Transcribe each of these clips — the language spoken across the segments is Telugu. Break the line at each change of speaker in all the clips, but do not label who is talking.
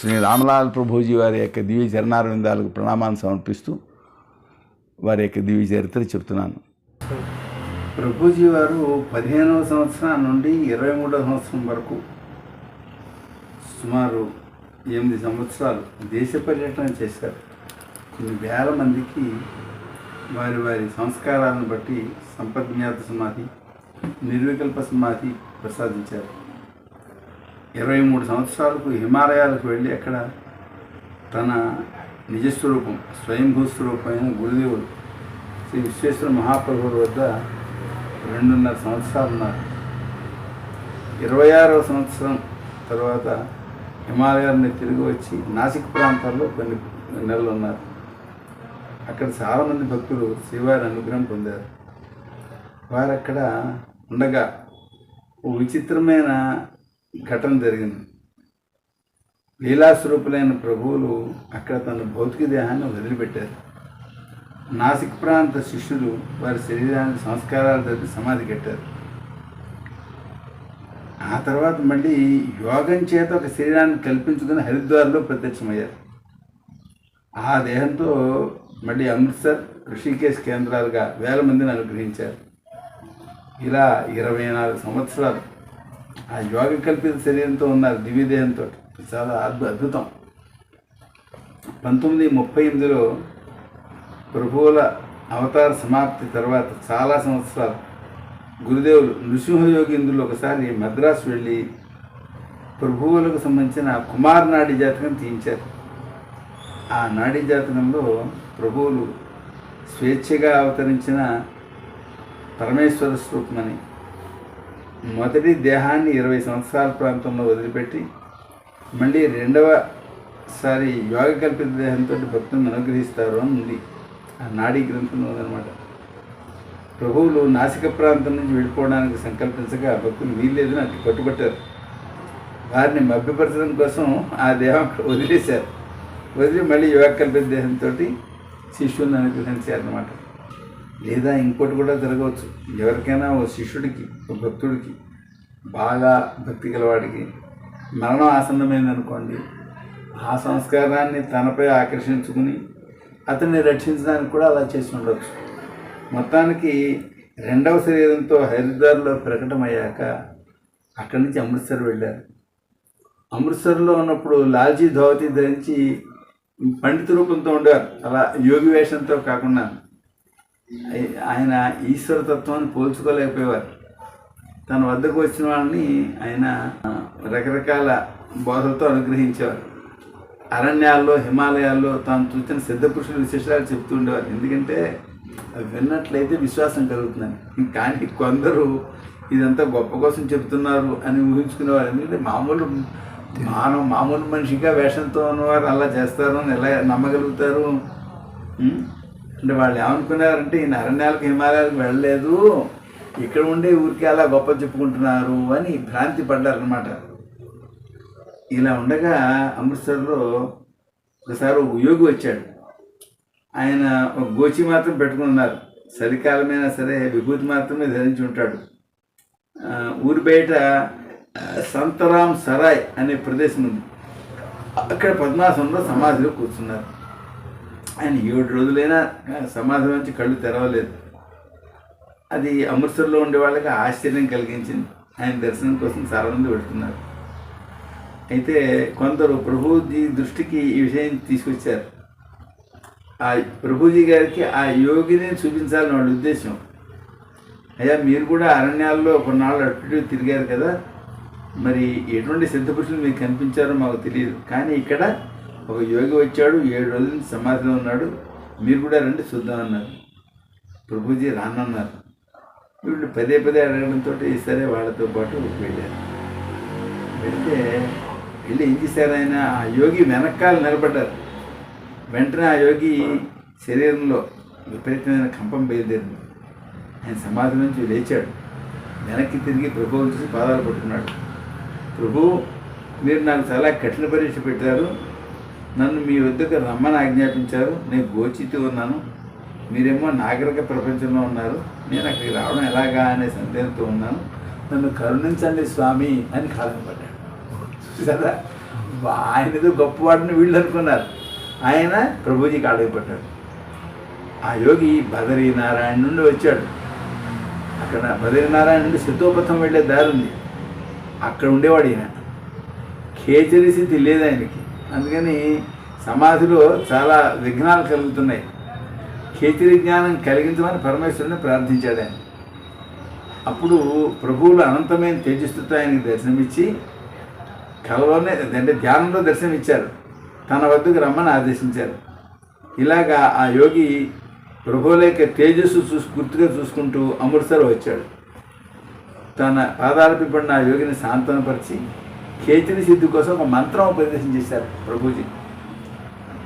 శ్రీ రామలాల్ ప్రభుజీ వారి యొక్క దివ్య చరణారవిందాలకు ప్రణామాన్ని సమర్పిస్తూ వారి యొక్క దివ్య చరిత్ర చెప్తున్నాను. ప్రభుజీ వారు పదిహేనవ సంవత్సరం నుండి ఇరవై మూడవ సంవత్సరం వరకు సుమారు ఎనిమిది సంవత్సరాలు దేశ పర్యటన చేశారు. కొన్ని వేల మందికి వారి వారి సంస్కారాలను బట్టి సంపజ్ఞాత సమాధి నిర్వికల్ప సమాధి ప్రసాదించారు. ఇరవై మూడు సంవత్సరాలకు హిమాలయాలకు వెళ్ళి అక్కడ తన నిజస్వరూపం స్వయంభూ స్వరూపమైన గురుదేవుడు శ్రీ విశ్వేశ్వర మహాప్రభుడు వద్ద రెండున్నర సంవత్సరాలు ఉన్నారు. ఇరవై ఆరవ సంవత్సరం తర్వాత హిమాలయాన్ని తిరిగి వచ్చి నాసిక్ ప్రాంతాల్లో కొన్ని నెలలు ఉన్నారు. అక్కడ చాలామంది భక్తులు శ్రీవారి అనుగ్రహం పొందారు. వారు అక్కడ ఉండగా ఓ విచిత్రమైన ఘటన జరిగింది. లీలాస్వరూపులైన ప్రభువులు అక్కడ తన భౌతిక దేహాన్ని వదిలిపెట్టారు. నాసిక్ ప్రాంత శిష్యులు వారి శరీరాన్ని సంస్కారాలు జరిపి సమాధి కట్టారు. ఆ తర్వాత మళ్ళీ యోగం చేత ఒక శరీరాన్ని కల్పించుకుని హరిద్వార్లో ప్రత్యక్షమయ్యారు. ఆ దేహంతో మళ్ళీ అమృత్సర్ ఋషికేశ్ కేంద్రాలుగా వేల మందిని అనుగ్రహించారు. ఇలా ఇరవై నాలుగు సంవత్సరాలు ఆ యోగ కల్పిత శరీరంతో ఉన్నారు దివ్యదేహంతో. చాలా అద్భు అద్భుతం. పంతొమ్మిది ముప్పై ఎనిమిదిలో ప్రభువుల అవతార సమాప్తి తర్వాత చాలా సంవత్సరాలు గురుదేవులు నృసింహయోగీంద్రులు ఒకసారి మద్రాసు వెళ్ళి ప్రభువులకు సంబంధించిన కుమార్ నాడి జాతకం తీయించారు. ఆ నాడీ జాతకంలో ప్రభువులు స్వేచ్ఛగా అవతరించిన పరమేశ్వర స్వరూపమని మొదటి దేహాన్ని ఇరవై సంవత్సరాల ప్రాంతంలో వదిలిపెట్టి మళ్ళీ రెండవసారి యోగ కల్పిత దేహంతో భక్తులను అనుగ్రహిస్తారు అని ఉంది. ఆ నాడీ గ్రంథంలో ఉందన్నమాట. ప్రభువులు నాసిక ప్రాంతం నుంచి వెళ్ళిపోవడానికి సంకల్పించగా భక్తులు వీల్లేదని అట్లా పట్టుబట్టారు. వారిని మభ్యపరచడం కోసం ఆ దేహం వదిలేశారు. వదిలి మళ్ళీ యోగ కల్పిత దేహంతో శిష్యులను అనుగ్రహించారన్నమాట. లేదా ఇంకోటి కూడా జరగవచ్చు. ఎవరికైనా ఓ శిష్యుడికి ఒక భక్తుడికి బాగా భక్తి గలవాడికి మరణం ఆసన్నమైంది అనుకోండి ఆ సంస్కారాన్ని తనపై ఆకర్షించుకుని అతన్ని రక్షించడానికి కూడా అలా చేసి ఉండవచ్చు మొత్తానికి రెండవ శరీరంతో హరిద్వార్లో ప్రకటమయ్యాక అక్కడి నుంచి అమృత్సర్ వెళ్ళారు. అమృత్సర్లో ఉన్నప్పుడు లాల్జీ ధోవతి ధరించి పండిత రూపంతో ఉండేవారు అలా యోగి వేషంతో కాకుండా ఆయన ఈశ్వరతత్వాన్ని పోల్చుకోలేకపోయేవారు. తన వద్దకు వచ్చిన వాళ్ళని ఆయన రకరకాల బోధలతో అనుగ్రహించేవారు. అరణ్యాల్లో హిమాలయాల్లో తాను చూసిన సిద్ధ పురుషుల విశేషాలు చెప్తూ ఉండేవారు. ఎందుకంటే అవి విన్నట్లయితే విశ్వాసం కలుగుతుందని. కానీ కొందరు ఇదంతా గొప్ప కోసం చెప్తున్నారు అని ఊహించుకునేవారు. ఎందుకంటే మామూలు మానవ మామూలు మనిషిగా వేషంతో ఉన్నవారు అలా చేస్తారు అని ఎలా నమ్మగలుగుతారు? అంటే వాళ్ళు ఏమనుకున్నారంటే ఈయన అరణ్యాలకు హిమాలయాలకు వెళ్ళలేదు. ఇక్కడ ఉండే ఊరికి అలా గొప్ప చెప్పుకుంటున్నారు అని భ్రాంతి పడ్డారనమాట ఇలా ఉండగా అమృత్సర్లో ఒకసారి ఒక యోగి వచ్చాడు. ఆయన ఒక గోచి మాత్రం పెట్టుకున్నారు చలికాలమైనా సరే విభూతి మాత్రమే ధరించి ఉంటాడు. ఊరి బయట సంతరాం సరాయ్ అనే ప్రదేశం ఉంది. అక్కడ పద్మాసనంలో సమాధిలో కూర్చున్నారు. ఆయన ఏడు రోజులైనా సమాధి నుంచి కళ్ళు తెరవలేదు. అది అమృత్సర్లో ఉండే వాళ్ళకి ఆశ్చర్యం కలిగించింది. ఆయన దర్శనం కోసం చాలామంది పెడుతున్నారు అయితే కొందరు ప్రభుజీ దృష్టికి ఈ విషయం తీసుకొచ్చారు. ఆ ప్రభుజీ గారికి ఆ యోగిని చూపించాలని వాళ్ళ ఉద్దేశం. అయ్యా మీరు కూడా అరణ్యాల్లో కొన్నాళ్ళు అటు తిరిగారు కదా. మరి ఎటువంటి సిద్ధపురుషులు మీకు కనిపించారో మాకు తెలియదు. కానీ ఇక్కడ ఒక యోగి వచ్చాడు ఏడు రోజుల నుంచి సమాధిలో ఉన్నాడు. మీరు కూడా రండి చూద్దామన్నారు ప్రభుజీ రానన్నారు. వీళ్ళు పదే పదే అడగడంతో ఈసారి వాళ్ళతో పాటు వెళ్ళారు. వెళ్తే వెళ్ళి ఏం చేశారు ఆయన? ఆ యోగి వెనకాల నిలబడ్డారు. వెంటనే ఆ యోగి శరీరంలో విపరీతమైన కంపం బయలుదేరింది. ఆయన సమాధి నుంచి లేచాడు. వెనక్కి తిరిగి ప్రభువుని చూసి పాదాలు పట్టుకున్నాడు. ప్రభు మీరు నాకు చాలా కఠిన పరీక్ష పెట్టారు. నన్ను మీ వద్దకు రమ్మని ఆజ్ఞాపించారు. నేను గోచితి ఉన్నాను. మీరేమో నాగరిక ప్రపంచంలో ఉన్నారు. నేను అక్కడికి రావడం ఎలాగా అనే సందేహంతో ఉన్నాను. నన్ను కరుణించండి స్వామి అని కాలం పడ్డాడు. చూసారా? ఆయన ఏదో గొప్పవాడిని వీళ్ళు అనుకున్నారు. ఆయన ప్రభుజీకి అడగపడ్డాడు ఆ యోగి బదరీనారాయణ నుండి వచ్చాడు. అక్కడ బదరీనారాయణ నుండి సిద్ధోపథం వెళ్ళే దారి ఉంది. అక్కడ ఉండేవాడు ఈయన. ఖేచరి స్థితి లేదు ఆయనకి అందుకని సమాధిలో చాలా విఘ్నాలు కలుగుతున్నాయి. కేతిరి జ్ఞానం కలిగించమని పరమేశ్వరుని ప్రార్థించాడు ఆయన అప్పుడు ప్రభువులు అనంతమైన తేజస్సుతో ఆయనకి దర్శనమిచ్చి కలలోనే అంటే ధ్యానంలో దర్శనమిచ్చారు. తన వద్దకు రమ్మని ఆదేశించారు. ఇలాగా ఆ యోగి ప్రభువుల యొక్క తేజస్సు చూసి గుర్తుగా చూసుకుంటూ అమృత్సర్ వచ్చాడు. తన పాదాలపై పడిన ఆ యోగిని సాంత్వనపరిచి కేతిని సిద్ధి కోసం ఒక మంత్రం ఉపదేశం చేశారు ప్రభుజీ.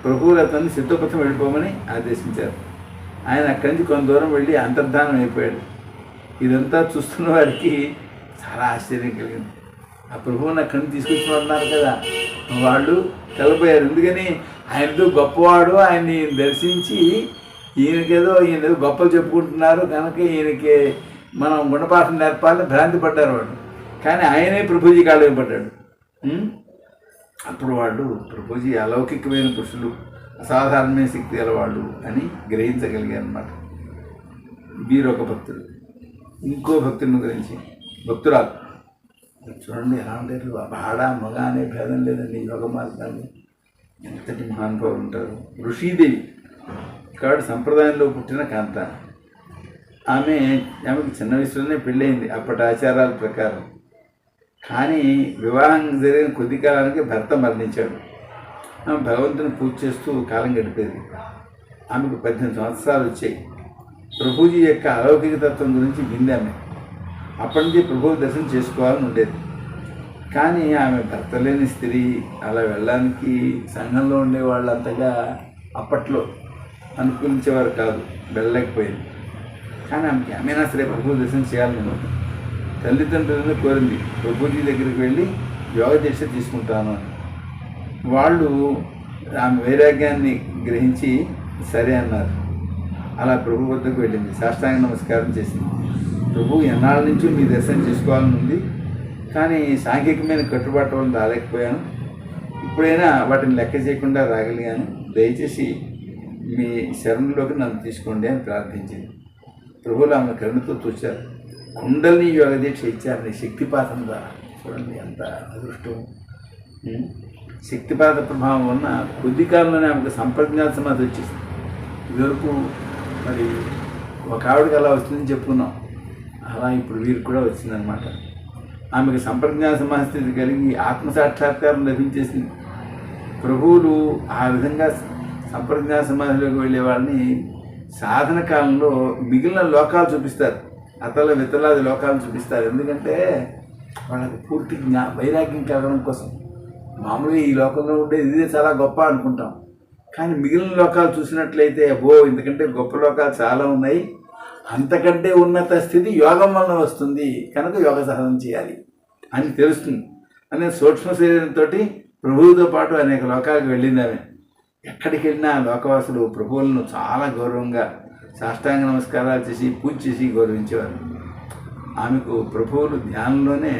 ప్రభువులు సిద్ధపథం వెళ్ళిపోమని ఆదేశించారు. ఆయన అక్కడి నుంచి కొంత దూరం వెళ్ళి అంతర్ధానం అయిపోయాడు. ఇదంతా చూస్తున్న వారికి చాలా ఆశ్చర్యం కలిగింది. ఆ ప్రభువుని అక్కడి నుంచి తీసుకొచ్చిన కదా. వాళ్ళు కలిపోయారు ఎందుకని? ఆయనతో గొప్పవాడు. ఆయన్ని దర్శించి ఈయనకేదో ఈయన ఏదో గొప్పలు చెప్పుకుంటున్నారు. కనుక ఈయనకి మనం గుణపాఠం నేర్పాలని భ్రాంతి పడ్డారు వాడు కానీ ఆయనే ప్రభుజీ కాళ్ళు పడ్డాడు. అప్పుడు వాళ్ళు ప్రభుజీ అలౌకికమైన పురుషులు అసాధారణమైన శక్తి గలవాళ్ళు అని గ్రహించగలిగారు అనమాట వీరొక భక్తుడు ఇంకో భక్తుడిని గురించి భక్తురాలు. చూడండి ఎలా ఉంటారు ఆడ మగ అనే భేదం లేదండి యోగ మార్గాలు ఎంతటి మహానుభావులు ఉంటారు. ఋషీదేవి కాబట్టి సంప్రదాయంలో పుట్టిన కాంత. ఆమె ఆమెకు చిన్న వయసులోనే పెళ్ళయింది. అప్పటి ఆచారాల ప్రకారం. కానీ వివాహం జరిగిన కొద్ది కాలానికి భర్త మరణించాడు. ఆమె భగవంతుని పూజ చేస్తూ కాలం గడిపేది. ఆమెకు పద్దెనిమిది సంవత్సరాలు వచ్చాయి. ప్రభుజీ యొక్క అలౌకిక తత్వం గురించి విందామె ఆమె అప్పటి నుంచి ప్రభు దర్శనం చేసుకోవాలని ఉండేది. కానీ ఆమె భర్త లేని స్త్రీ అలా వెళ్ళడానికి సంఘంలో ఉండే వాళ్ళంతగా అప్పట్లో అనుకూలించేవారు కాదు వెళ్ళలేకపోయింది. కానీ ఆమెకి ఏమైనా సరే ప్రభు దర్శనం చేయాలని ఉంది. తల్లిదండ్రులను కోరింది. ప్రభుజీ దగ్గరికి వెళ్ళి యోగ దీక్ష తీసుకుంటాను అని. వాళ్ళు ఆమె వైరాగ్యాన్ని గ్రహించి సరే అన్నారు. అలా ప్రభు వద్దకు వెళ్ళింది. సాష్టాంగ నమస్కారం చేసింది. ప్రభు ఎన్నాళ్ళ నుంచి మీ దర్శనం చేసుకోవాలని ఉంది? కానీ సాంఘికమైన కట్టుబాటు వల్ల రాలేకపోయాను. ఇప్పుడైనా వాటిని లెక్క చేయకుండా రాగలిగాను. దయచేసి మీ శరణులోకి నన్ను తీసుకోండి అని ప్రార్థించింది. ప్రభువులు ఆమె కరుణతో చూశారు. కుండలిని యోగ దీక్ష ఇచ్చారని శక్తిపాతం ద్వారా. చూడండి ఎంత అదృష్టం. శక్తిపాత ప్రభావం వలన కొద్ది కాలంలోనే ఆమెకు సంప్రజ్ఞాత సమాధి వచ్చేసింది. ఇదివరకు మరి ఒక ఆవిడకి అలా వస్తుందని చెప్పుకున్నాం. అలా ఇప్పుడు వీరికి కూడా వచ్చిందనమాట ఆమెకు సంప్రజ్ఞాత సమాస్థితి కలిగి ఆత్మ సాక్షాత్కారం లభించేసింది. ప్రభువులు ఆ విధంగా సంప్రజ్ఞా సమాధిలోకి వెళ్ళే వాళ్ళని సాధన కాలంలో మిగిలిన లోకాలు చూపిస్తారు. అతల వితలాది లోకాలను చూపిస్తారు. ఎందుకంటే వాళ్ళకి పూర్తి జ్ఞా వైరాగ్యం కలగడం కోసం. మామూలుగా ఈ లోకంలో ఉండేది ఇదే చాలా గొప్ప అనుకుంటాం. కానీ మిగిలిన లోకాలు చూసినట్లయితే ఓ ఎందుకంటే గొప్ప లోకాలు చాలా ఉన్నాయి. అంతకంటే ఉన్నత స్థితి యోగం వలన వస్తుంది. కనుక యోగ సాధన చేయాలి అని తెలుస్తుంది. అనే సూక్ష్మ శరీరంతో ప్రభువుతో పాటు అనేక లోకాలకు వెళ్ళింది ఎక్కడికి వెళ్ళినా లోకవాసులు ప్రభువులను చాలా గౌరవంగా సాష్టాంగ నమస్కారాలు చేసి పూజ చేసి గౌరవించేవారు. ఆమెకు ప్రభువులు ధ్యానంలోనే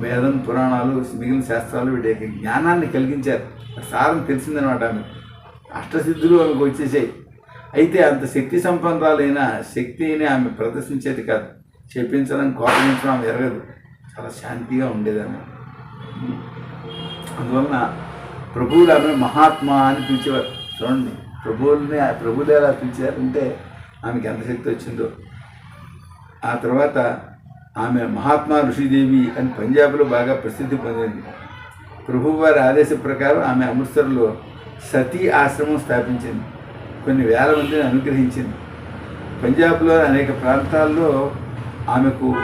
వేదం పురాణాలు మిగిలిన శాస్త్రాలు వీటి యొక్క జ్ఞానాన్ని కలిగించారు. సారం తెలిసిందనమాట ఆమె అష్టసిద్ధులు ఆమెకు వచ్చేసాయి. అయితే అంత శక్తి సంపన్నరాలైన శక్తిని ఆమె ప్రదర్శించేది కాదు. చెప్పించడం కోపించడం ఆమె ఎరగదు. చాలా శాంతిగా ఉండేదాన్ని అందువలన ప్రభువులు ఆమె మహాత్మా అని పిలిచేవారు. చూడండి. ప్రభువుల్ని ఆ ప్రభువులు ఎలా పిలిచారంటే ఆమెకి ఎంత శక్తి వచ్చిందో. ఆ తర్వాత ఆమె మహాత్మా ఋషిదేవి అని పంజాబ్లో బాగా ప్రసిద్ధి పొందింది. ప్రభువారి ఆదేశ ప్రకారం ఆమె అమృత్సర్లో సతీ ఆశ్రమం స్థాపించింది. కొన్ని వేల మందిని అనుగ్రహించింది. పంజాబ్లో అనేక ప్రాంతాల్లో ఆమెకు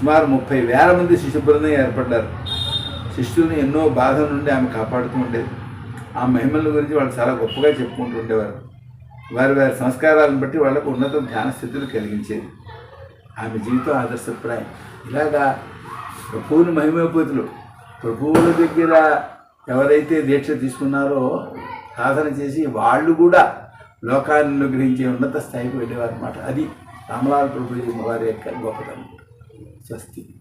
సుమారు ముప్పై వేల మంది శిశు బృందం ఏర్పడ్డారు. శిష్యుల్ని ఎన్నో బాధల నుండి ఆమె కాపాడుతూ ఉండేది. ఆ మహిమల గురించి వాళ్ళు చాలా గొప్పగా చెప్పుకుంటుండేవారు. వారి వారి సంస్కారాలను బట్టి వాళ్ళకు ఉన్నత ధ్యాన స్థితులు కలిగించేది ఆమె జీవితం ఆదర్శప్రాయం. ఇలాగా ప్రభువుని మహిమపూతులు ప్రభువుల దగ్గర ఎవరైతే దీక్ష తీసుకున్నారో సాధన చేసి వాళ్ళు కూడా లోకాన్ని గ్రహించే ఉన్నత స్థాయికి వెళ్ళేవారు అనమాట అది రామలాల్ ప్రభుజీ వారి యొక్క గొప్పతనం. స్వస్తి.